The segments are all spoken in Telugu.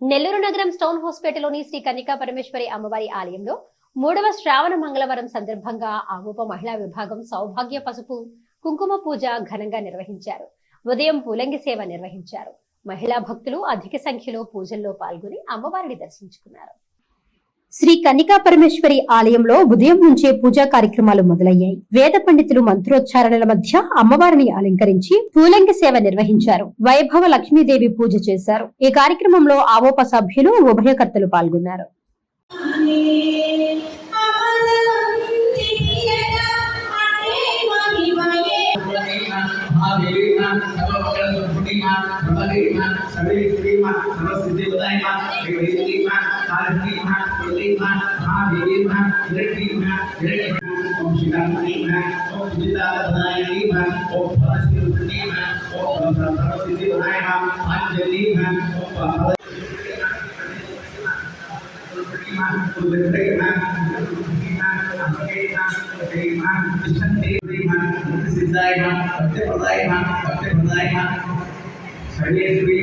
నెల్లూరు నగరం స్టోన్ హాస్పిటల్లోని శ్రీ కన్నికా పరమేశ్వరి అమ్మవారి ఆలయంలో మూడవ శ్రావణ మంగళవారం సందర్భంగా ఆమూప మహిళా విభాగం సౌభాగ్య పసుపు కుంకుమ పూజ ఘనంగా నిర్వహించారు. ఉదయం పూలంగి సేవ నిర్వహించారు. మహిళా భక్తులు అధిక సంఖ్యలో పూజల్లో పాల్గొని అమ్మవారిని దర్శించుకున్నారు. శ్రీ కన్నికా పరమేశ్వరి ఆలయంలో ఉదయం నుంచే పూజా కార్యక్రమాలు మొదలయ్యాయి. వేద పండితులు మంత్రోచ్చారణల మధ్య అమ్మవారిని అలంకరించి పూలంగి సేవ నిర్వహించారు. వైభవ లక్ష్మీదేవి పూజ చేశారు. ఈ కార్యక్రమంలో ఆవోప సభ్యులు ఉభయకర్తలు పాల్గొన్నారు. साध्वीभ्यः कृतेभ्यः महादेवेभ्यः दृढीभ्यः दृढीभ्यः ओम शिकामणीभ्यः ओम उदितापदायणीभ्यः ओम फलस्थितिभ्यः ओम फलस्थितिभ्यः अंजलीभ्यः ओम सिद्धाय भक्ति प्रदाय भक्ति प्रदाय అంజలి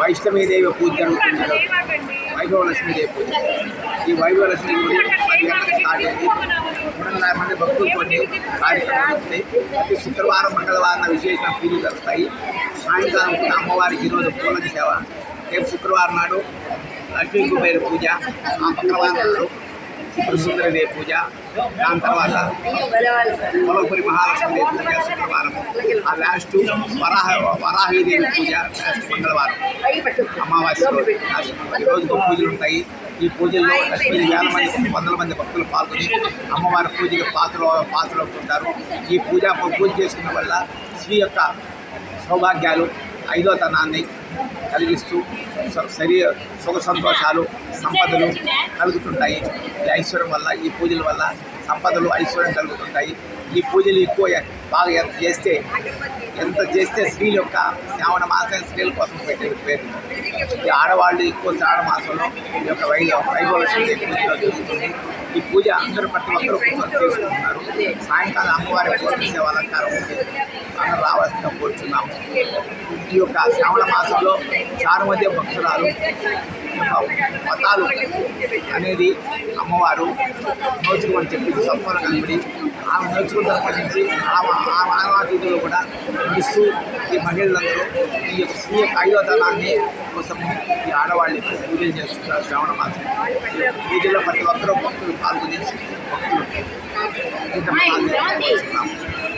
వైష్ణవీదేవి పూజ జరుగుతుంది వైభవ లక్ష్మీదేవి పూజ ఈ వైభవ లక్ష్మీదేవి పది గంటలకు స్టార్ట్ అయింది మూడున్నర మంది భక్తులతోటి కార్యక్రమాలు వస్తాయి ప్రతి శుక్రవారం మంగళవారం విశేష పూజలు జరుగుతాయి సాయంకాలం పూట అమ్మవారికి ఈరోజు పూలకి సేవ రేపు శుక్రవారం నాడు లక్ష్మీ కుబేర పూజ ఆ మంగళవారం నాడు సుందరదేవి పూజ దాని తర్వాత పొలపురి మహాలక్ష్మి పూజ శుక్రవారం. ఆ లాస్ట్ వరాహ వరాహీదేవి పూజ లాస్ట్ మంగళవారం. అమావాస్య రోజు. రోజుకు పూజలు ఉంటాయి. ఈ పూజల్లో లక్ష్మీ వేల మంది వందల మంది భక్తులు పాల్గొని అమ్మవారి పూజకి పాత్ర పాత్రలు అవుతుంటారు ఈ పూజ పూజ చేసుకున్న వల్ల స్త్రీ యొక్క సౌభాగ్యాలు ఐదోతనాన్ని కలిగిస్తూ శరీర సుఖ సంతోషాలు సంపదలు కలుగుతుంటాయి. ఈ ఐశ్వర్యం వల్ల ఈ పూజల వల్ల సంపదలు ఐశ్వర్యం కలుగుతుంటాయి. ఈ పూజలు ఎక్కువ బాగా ఎంత చేస్తే ఎంత చేస్తే స్త్రీల యొక్క శ్రావణ మాసం స్త్రీల కోసం పెట్టే పేరు. ఈ ఆడవాళ్ళు ఎక్కువ శ్రావణ మాసంలో ఈ యొక్క వైభవ వైభవ పూజలో జరుగుతుంది. ఈ పూజ అందరూ ప్రతి ఒక్కరూ చేసుకుంటున్నారు సాయంకాలం అమ్మవారి పూజ చేసే అలంకారం ఉంది అందరూ రావాల్సిన ఈ యొక్క శ్రావణ మాసంలో చారు మధ్య భక్తురాలు మతాలు అనేది అమ్మవారు నోచుకోమని చెప్పి సంపూర్ణ కనబడి ఆమె నోచుకున్న నుంచి ఆమె కూడా నడుస్తూ ఈ మహిళలందరూ ఈ యొక్క స్త్రీ యొక్క ఐదోతనాన్ని కోసము ఈ ఆడవాళ్ళని పూజలు చేస్తున్నారు శ్రావణ మాసం. పూజలో ప్రతి ఒక్కరూ భక్తులు పాల్గొని భక్తులు